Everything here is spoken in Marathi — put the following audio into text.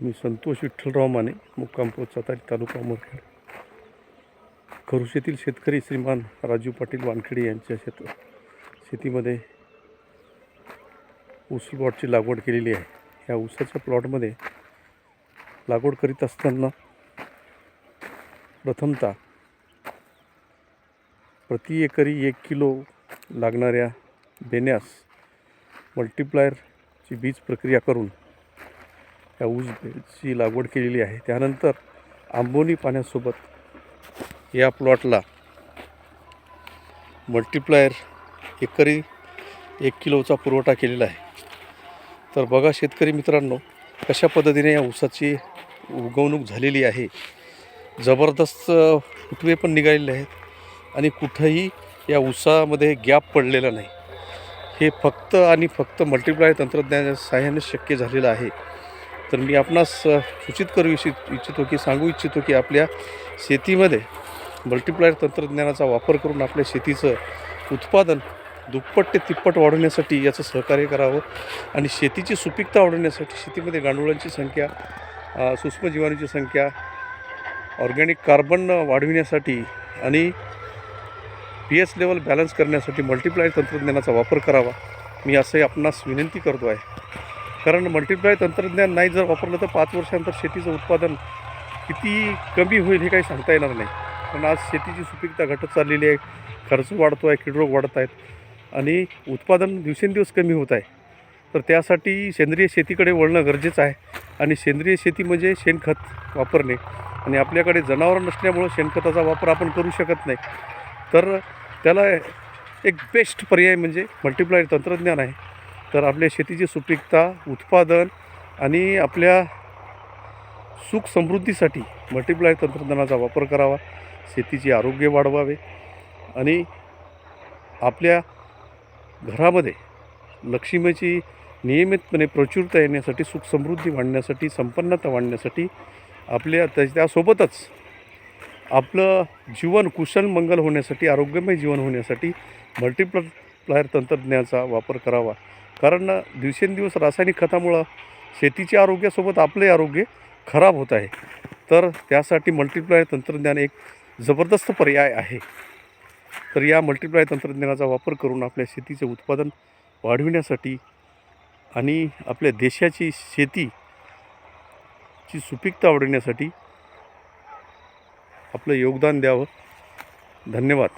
मी संतोष विठ्ठलराव माने मुक्कामपूर सातारी तालुका अमरखेड खरुश येथील शेतकरी श्रीमान राजू पाटील वानखेडे यांच्या शेत शेतीमध्ये ऊस प्लॉटची लागवड केलेली आहे. या ऊसाच्या प्लॉटमध्ये लागवड करीत असताना प्रथमतः प्रति एकरी एक किलो लागणाऱ्या बेण्यास मल्टीप्लायरची बीज प्रक्रिया करून या ऊसची लागवड केलेली आहे. त्यानंतर आंबोनी पाण्यासोबत या प्लॉटला मल्टिप्लायर एकरी एक किलोचा पुरवठा केलेला आहे. तर बघा शेतकरी मित्रांनो कशा पद्धतीने या ऊसाची उगवणूक झालेली आहे. जबरदस्त फुटवे पण निघालेले आहेत आणि कुठंही या ऊसामध्ये गॅप पडलेला नाही. हे फक्त आणि फक्त मल्टिप्लाय तंत्रज्ञानाच्या सहाय्याने शक्य झालेलं आहे. तर मी आपणास सूचित करू इच्छित इच्छितो की सांगू इच्छितो की आपल्या शेतीमध्ये मल्टिप्लायर तंत्रज्ञानाचा वापर करून आपल्या शेतीचं उत्पादन दुप्पट ते तिप्पट वाढवण्यासाठी याचं सहकार्य करावं आणि शेतीची सुपीकता वाढवण्यासाठी शेतीमध्ये गांडुळांची संख्या सूक्ष्मजीवाणूची संख्या ऑर्गॅनिक कार्बन वाढविण्यासाठी आणि पी एच लेवल बॅलन्स करण्यासाठी मल्टिप्लायर तंत्रज्ञानाचा वापर करावा. मी असंही आपणास विनंती करतो आहे. कारण मल्टीप्लाय तंत्रज्ञान नाही जर वापरलं तर पाच वर्षानंतर शेतीचं उत्पादन किती कमी होईल हे काही सांगता येणार नाही. कारण आज शेतीची सुपीकता घटत चाललेली आहे खर्च वाढतो आहे किडरोग वाढत आहेत आणि उत्पादन दिवसेंदिवस कमी होत आहे. तर त्यासाठी सेंद्रिय शेतीकडे वळणं गरजेचं आहे आणि सेंद्रिय शेती म्हणजे शेणखत वापरणे. आणि आपल्याकडे जनावरं नसल्यामुळं शेणखताचा वापर आपण करू शकत नाही. तर त्याला एक बेस्ट पर्याय म्हणजे मल्टिप्लाय तंत्रज्ञान आहे. तर आपल्या शेतीची सुपीकता उत्पादन आणि आपल्या सुख समृद्धीसाठी मल्टिप्लाय तंत्रज्ञानाचा वापर करावा शेतीचे आरोग्य वाढवावे आणि आपल्या घरामध्ये लक्ष्मीची नियमितपणे प्रचुरता येण्यासाठी सुख समृद्धी वाढण्यासाठी संपन्नता वाढण्यासाठी आपल्या त्या त्यासोबतच आपलं जीवन कुशल मंगल होण्यासाठी आरोग्यमय जीवन होण्यासाठी मल्टीप्ल प्लायर तंत्रज्ञानाचा वापर करावा. कारण दिवसेंदिवस रासायनिक खतामुळं शेतीच्या आरोग्यासोबत आपले आरोग्य खराब होत आहे. तर त्यासाठी मल्टिप्लाय तंत्रज्ञान एक जबरदस्त पर्याय आहे. तर या मल्टीप्लाय तंत्रज्ञानाचा वापर करून आपल्या शेतीचे उत्पादन वाढविण्यासाठी आणि आपल्या देशाची शेतीची सुपीकता वाढवण्यासाठी आपलं योगदान द्यावं. धन्यवाद.